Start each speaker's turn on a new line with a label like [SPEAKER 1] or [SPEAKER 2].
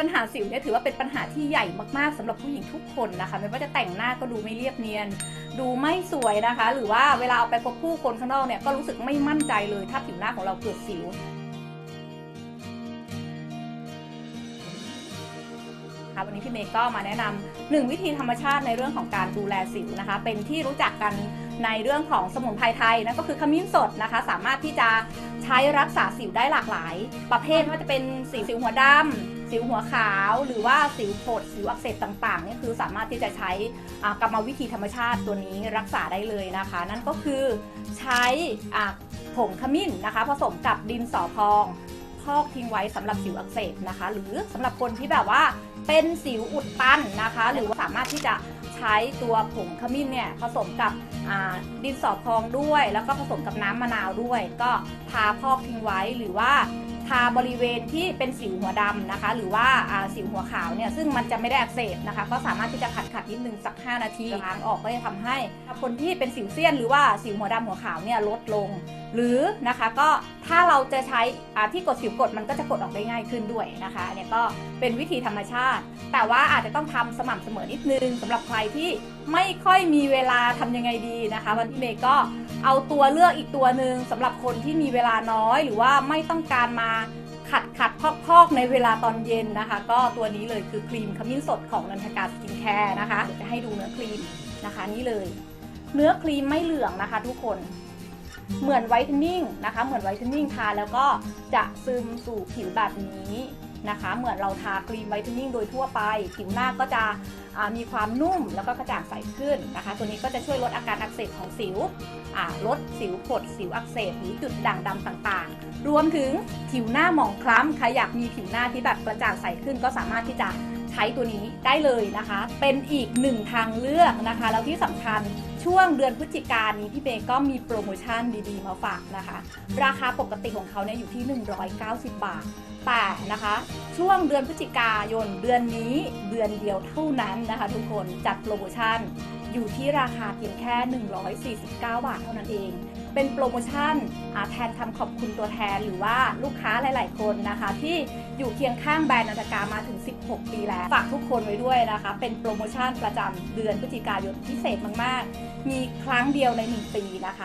[SPEAKER 1] ปัญหาสิวเนี่ยถือว่าเป็นปัญหาที่ใหญ่มากๆสำหรับผู้หญิงทุกคนนะคะ ไม่ว่าจะแต่งหน้าก็ดูไม่เรียบเนียน ดูไม่สวยนะคะ หรือว่าเวลาเอาไปพบผู้คนข้างนอกเนี่ยก็รู้สึกไม่มั่นใจเลย ถ้าผิวหน้าของเราเกิดสิวค่ะวันนี้พี่เมย์ก็มาแนะนำหนึ่งวิธีธรรมชาติในเรื่องของการดูแลสิวนะคะ เป็นที่รู้จักกันในเรื่องของสมุนไพรไทยนั่นก็คือขมิ้นสดนะคะ สามารถที่จะใช้รักษาสิวได้หลากหลาย ประเภทไม่ว่าจะเป็นสิวสิวหัวดำ สิวหัวขาวหรือว่าสิวโผดสิวอักเสบต่างๆนี่คือสามารถที่จะใช้กรรมวิธีธรรมชาติตัวนี้รักษาได้เลยนะคะ นั่นก็คือใช้ผงขมิ้นนะคะ ผสมกับดินสอพองพอกทิ้งไว้สำหรับสิวอักเสบนะคะ หรือสำหรับคนที่แบบว่าเป็นสิวอุดตันนะคะ หรือว่าสามารถที่จะ ใช้ตัวผงขมิ้นเนี่ยผสมกับดินสอพองด้วย แล้วก็ผสมกับน้ำมะนาวด้วย ก็ทาพอกทิ้งไว้หรือว่าทาบริเวณที่เป็นสิวหัวดำนะคะ หรือว่าสิวหัวขาวเนี่ยซึ่งมันจะไม่ได้อักเสบนะคะ ก็สามารถที่จะขัดขัดนิดนึงสัก 5 นาทีล้างออกก็จะทำให้คนที่เป็นสิวเซียนหรือว่าสิวหัวดำหัวขาวเนี่ยลดลง หรือนะคะก็ถ้าเราจะใช้ที่กดสิวกดมันก็จะกดออกได้ง่ายขึ้นด้วยนะคะอันนี้ก็เป็นวิธีธรรมชาติ แต่ว่าอาจจะต้องทำสม่ำเสมอนิดนึงสำหรับใครที่ไม่ค่อยมีเวลาทำยังไงดีนะคะ วันที่เมย์ก็เอาตัวเลือกอีกตัวหนึ่งสำหรับคนที่มีเวลาน้อย หรือว่าไม่ต้องการมาขัดขัดพอกพอกในเวลาตอนเย็นนะคะ ก็ตัวนี้เลยคือครีมขมิ้นสดของนันทกาสกินแคร์นะคะจะให้ดูเนื้อครีมนะคะนี่เลย เนื้อครีมไม่เหลืองนะคะทุกคน เหมือนไวท์เทนนิ่งนะคะ เหมือนไวท์เทนนิ่งทาแล้วก็จะซึมสู่ผิวแบบนี้นะคะ เหมือนเราทาครีมไวท์เทนนิ่งโดยทั่วไป ผิวหน้าก็จะมีความนุ่มแล้วก็กระจ่างใสขึ้นนะคะ ตัวนี้ก็จะช่วยลดอาการอักเสบของสิวลดสิวผดสิวอักเสบหรือจุดด่างดำต่างๆ รวมถึงผิวหน้าหมองคล้ำใครอยากมีผิวหน้าที่แบบกระจ่างใสขึ้นก็สามารถที่จะ ใช้ตัวนี้ได้เลยนะคะ เป็นอีกหนึ่งทางเลือกนะคะ แล้วที่สำคัญช่วงเดือนพฤศจิกายนนี้พี่เบย์ก็มีโปรโมชั่นดีๆมาฝากนะคะ ราคาปกติของเขาเนี่ยอยู่ที่ 190 บาท แต่นะคะ ช่วงเดือนพฤศจิกายนเดือนนี้เดือนเดียวเท่านั้นนะคะ ทุกคนจัดโปรโมชั่น อยู่ที่ราคาเพียงแค่ 149 บาทเท่านั้นเอง เป็นโปรโมชั่นอาแทนคำขอบคุณตัวแทนหรือว่าลูกค้าหลาย ๆ คนนะคะ ที่อยู่เคียงข้างแบรนด์นันทกามาถึง 16 ปีแล้ว ฝากทุกคนไว้ด้วยนะคะ เป็นโปรโมชั่นประจำเดือนพฤศจิกายนพิเศษมาก ๆ มีครั้งเดียวใน 1 ปีนะคะ